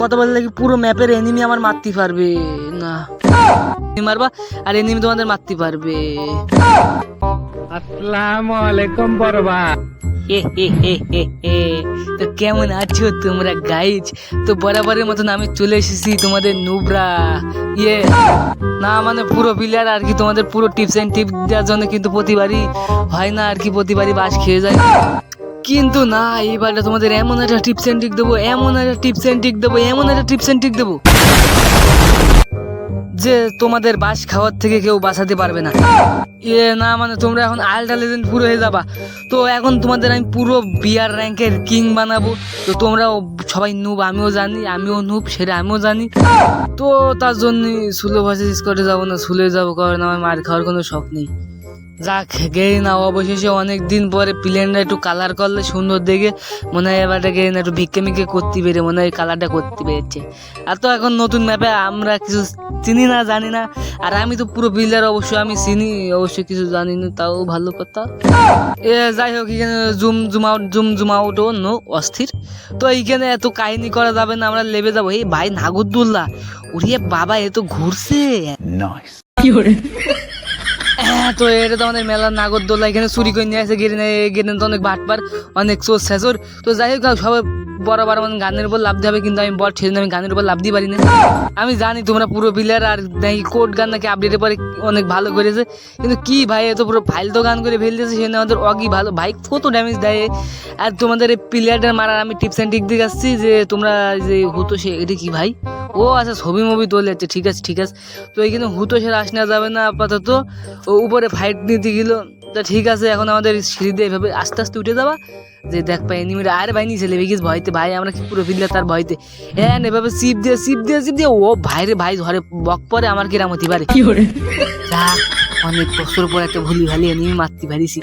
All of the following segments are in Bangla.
কথা বললে কি পুরো ম্যাপের এনিমি আমার মারতে পারবে। না। মারবা আর এনিমি তোমাদের মারতে পারবে। আসসালামু আলাইকুম হে। তো কেমন আছো তোমরা গাইজ তো বরাবরের মতন আমি চলে এসেছি তোমাদের নুবরা। ইয়ে। না মানে পুরো প্লেয়ার আর কি তোমাদের পুরো টিপস এন্ড টিপ দেওয়ার জন্য কিন্তু প্রতিবারই হয় না আর কি প্রতিবারই বাস খেয়ে যায়। কিন্তু না এইবারটা তোমাদের এমন একটা টিপস এন্ড টিক দেবো, এমন একটা টিপস এন্ড টিক দেবো, এমন একটা টিপস এন্ড টিক দেবো যে তোমাদের বাস খাওয়ার থেকে কেউ বাঁচাতে পারবে না। ইয়ে না মানে তোমরা এখন আলট্রা লেজেন্ড পুরো হয়ে যাবা। তো এখন তোমাদের আমি পুরো বিয়ার র্যাঙ্কের কিং বানাবো। তো তোমরাও সবাই নুব আমিও জানি, আমিও নুব সেটা আমিও জানি। তো তার জন্য সুলো ভাষা স্কটে যাব না সুলে যাব, কারণ আমার মার খাওয়ার কোনো শখ নেই। যাক গেই না অবশেষে অনেক দিন পরে প্লেনটা একটু কালার করলে সুন্দর দেখে মনে হয় এবারটা গেই না একটু ভিক্ষে মিক্ষে করতে পেরে মনে হয় কালারটা করতে পেরেছে। আর তো এখন নতুন ম্যাপে আমরা কিছু চিনি না জানি না। আর আমি তো পুরো বিল্ডার অবশ্যই আমি চিনি অবশ্যই কিছু জানি না তাও ভালো কথা। এ যাই হোক এখানে zoom zoom out zoom zoom out oh no অস্থির। তো এইখানে এত কাহিনী করা যাবে না আমরা লেবে যাব। এই ভাই নাগরদুল্লাহ উড়িয়ে বাবা এ তো ঘুরছে। হ্যাঁ, তো এটা তো আমাদের মেলার নাগরদোল্লা এখানে চুরি করে নিয়ে আসে গেড়ে গেড়ে তো অনেক বাটবার অনেক চোর শেষর। তো যাই হোক সবাই বরাবর আমার গানের উপর লাভ হবে কিন্তু আমি বট সেদিন আমি গানের উপর লাভ দিতে পারি না। আমি জানি তোমরা পুরো প্লেয়ার আর নাকি কোড গান নাকি আপডেটের পরে অনেক ভালো করেছে। কিন্তু কি ভাই, এত পুরো ফাইল তো গান করে ফেলতেছে সেখানে আমাদের অগি ভালো। ভাই, কত ড্যামেজ দেয়। আর তোমাদের এই প্লেয়ারটার মারার আমি টিপস অ্যান্ড টিক দিয়ে আসছি যে তোমরা যে হতো সে, এটা কি ভাই? ও আচ্ছা ছবি মুভি তোলে যাচ্ছে ঠিক আছে ঠিক আছে। তো এইখানে হুতো সে আস না যাবে না আপাতত। ও উপরে ফাইট নিতে গেল। তা ঠিক আছে এখন আমাদের সিঁড়ি দিয়ে এভাবে আস্তে আস্তে উঠে যাবা। যে দেখ পাই এনিমিটা আরে ভাই নিচে লেবে গেছে ভয়তে। ভাই আমরা কি পুরো ফিরলে তার ভয়তে। হ্যাঁ এভাবে সিপ দিয়ে সিপ দিয়ে সিপ দিয়ে ও ভাইরে ভাই ধরে বক পরে আমার কিরাম হতে পারে। অনেক বছর পর একটা ভুলি ভালি এনিমি মারতে পারিছি।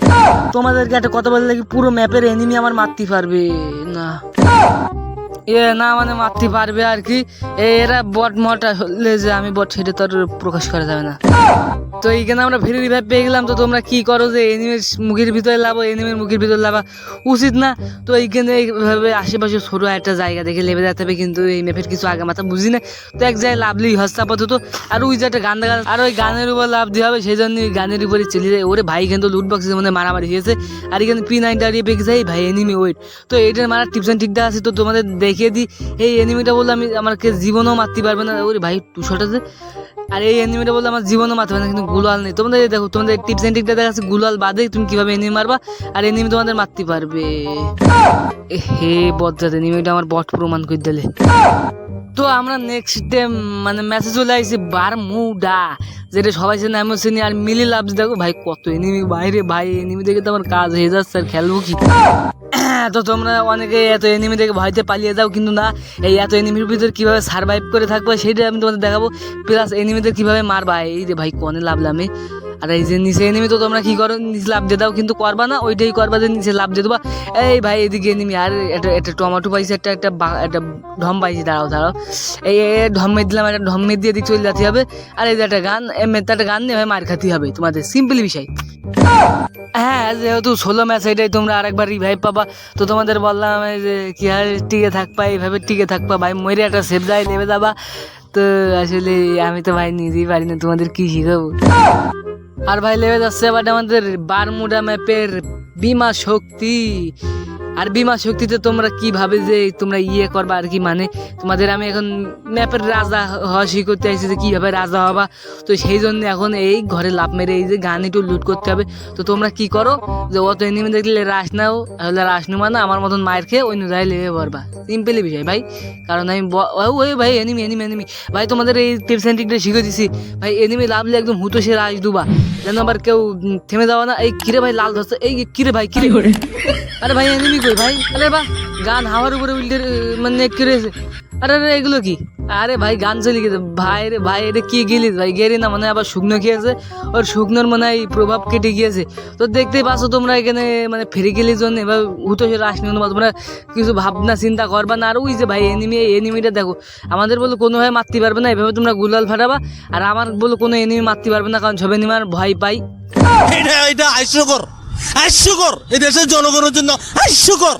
তোমাদেরকে একটা কথা বললে কি পুরো ম্যাপের এনিমি আমার মারতে পারবে। না। এ না মানে মারতে পারবে আর কি। এরা বট মটা হলে যে আমি বট, সেটা তো প্রকাশ করা যাবে না। তো এইখানে আমরা ফ্রি রিভাইভ পেয়ে গেলাম, তো তোমরা কি করো যে এনিমির মুখের ভিতরে লাভো এনিমির মুখের ভিতরে লাভা উচিত না। তো এইখানে এইভাবে আশেপাশে ছোট একটা জায়গা দেখে লেবে যেতে হবে, কিন্তু এই ম্যাপের কিছু আগে মাথা বুঝি না। তো এক জায়গায় লাভলি হস্তা আপাতত। আর ওই যে একটা গান দেখা আর ওই গানের উপর লাভ দিয়ে হবে, সেই জন্য গানের উপরে চলে যায় ওরে ভাই কিন্তু লুট বক্সের মধ্যে মারামারি হয়েছে। আর এখানে পি নাইন দাঁড়িয়ে পেয়ে এই ভাই এনিমি ওয়েট তো এইটার মারার টিপস ঠিকঠাক আছে, তো তোমাদের দেখিয়ে দিই। এই এনিমিটা বললে আমি আমাকে জীবনও মারতে পারবে না। ওরে ভাই টুশটা যে আর এই এনিমিটা বললে আমার জীবনও মারতে পারবে না, কিন্তু গুলাল নেই। তোমাদের দেখো, তোমাদের টিপস অ্যান্ড ঠিকঠাক দেখা আছে গুলাল বাদে তুমি কীভাবে এনিমি মারবা, আর এনিমি তোমাদের মারতে পারবে। হে বজ্জাত এনিমিটা আমার বট প্রমাণ করে দিলে। তো আমরা নেক্সট ডে মানে মেসেজ চলে আসছি বারমুডা, যেটা সবাই চেনে আমিও চিনি। আর মিলি লাভস দেখো ভাই, কত এনিমি বাইরে ভাই এনিমি দেখে তো আমার কাজ হয়ে যাচ্ছে, আর খেলব কি? তো তোমরা অনেকে এত এনিমি দেখে ভয়তে পালিয়ে যাও কিন্তু না। এই এত এনিমির ভিতরে কীভাবে সার্ভাইভ করে থাকবে সেটা আমি তোমাদের দেখাবো। প্লাস এনিমিদের কীভাবে মারবা? এই যে ভাই, কনে লাভলাম আমি আর এই যে নিচে এনিমি তো তোমরা কী করো? নিচে লাভ দিয়ে দাও, কিন্তু করবা না, ওইটাই করবা যে নিচে লাভ দিয়ে দেবা। এই ভাই, এদিকে এনিমি আর একটা একটা টমেটো পাইছে, একটা একটা একটা ঢম পাইছে, দাঁড়াও দাঁড়াও। এই ঢম দিলাম, একটা ঢম দিয়ে দিক চলে যেতে হবে। আর এই যে একটা গান মেয়েতে একটা গান নিয়ে ভাই মার খাতে হবে তোমাদের। সিম্পল বিষয়। হ্যাঁ যেহেতু ষোলো ম্যাচ এটাই তোমরা আরেকবার রিভাইভ পাবা, তো তোমাদের বললাম যে, কি আর টিকে থাকবা, এইভাবে টিকে থাকবা, ভাই মরে একটা সেফ যায় নেমে যাবা। তো আসলে আমি তো ভাই নিজেই পারি না তোমাদের কি শিখাবো। আর ভাই লেবে যাচ্ছে এবার আমাদের বারমুডা ম্যাপের বিমা শক্তি। আর বিমা শক্তিতে তোমরা কীভাবে যে তোমরা ইয়ে করবা আর কি মানে? তোমাদের আমি এখন ম্যাপের রাজা হওয়া শিখতে আইছি যে কীভাবে রাজা হবা। তো সেই জন্য এখন এই ঘরে লাভ মেরে এই যে গান একটু লুট করতে হবে। তো তোমরা কি করো? যে অত এনিমি দেখলে রাস নাও তাহলে রাস নেবা না আমার মতন মায়ের খেয়ে অন্য জায়গায় লেগে পড়বা। সিম্পলি বিষয় ভাই। কারণ আমি ও, ওই ভাই এনিমি এনিমি এনিমি ভাই তোমাদের এই টিপস অ্যান্ড ট্রিকটা শিখে দিছি। ভাই এনিমি লাভলে একদম হুতো সে রাস দুবা। যেন আবার কেউ থেমে যাওয়া না। এই কিরে ভাই লাল ধরছে। এই কিরে ভাই কিরে? আরে ভাই এনিমি কই ভাই? আরে বা গান হাওয়ার উপরে উল্টে মানে করে আরে আরে, এগুলো কি? আরে ভাই, গান চলে গেছে। ভাই রে, ভাই, এটা কি গেলিস ভাই? গেরি না মানে আবার শুকনো খেয়েছে ওর শুকনোর মানে এই প্রভাব কেটে গিয়েছে। তো দেখতেই পাচ্ছ তোমরা এখানে মানে ফেরে গেলির জন্য এবার উঠো সে তোমরা কিছু ভাবনা, চিন্তা করবা না। আর ওই যে ভাই এনিমি এনিমিটা দেখো, আমাদের বলো কোনোভাবে মারতে পারবে না। এভাবে তোমরা গুলাল ফাটাবা। আর আমার বলো কোনো এনিমি মারতে পারবে না, কারণ সব এনিমি ভয় পাই। এটা এটা হাস্যকর হাস্যকর এই দেশের জনগণের জন্য হাস্যকর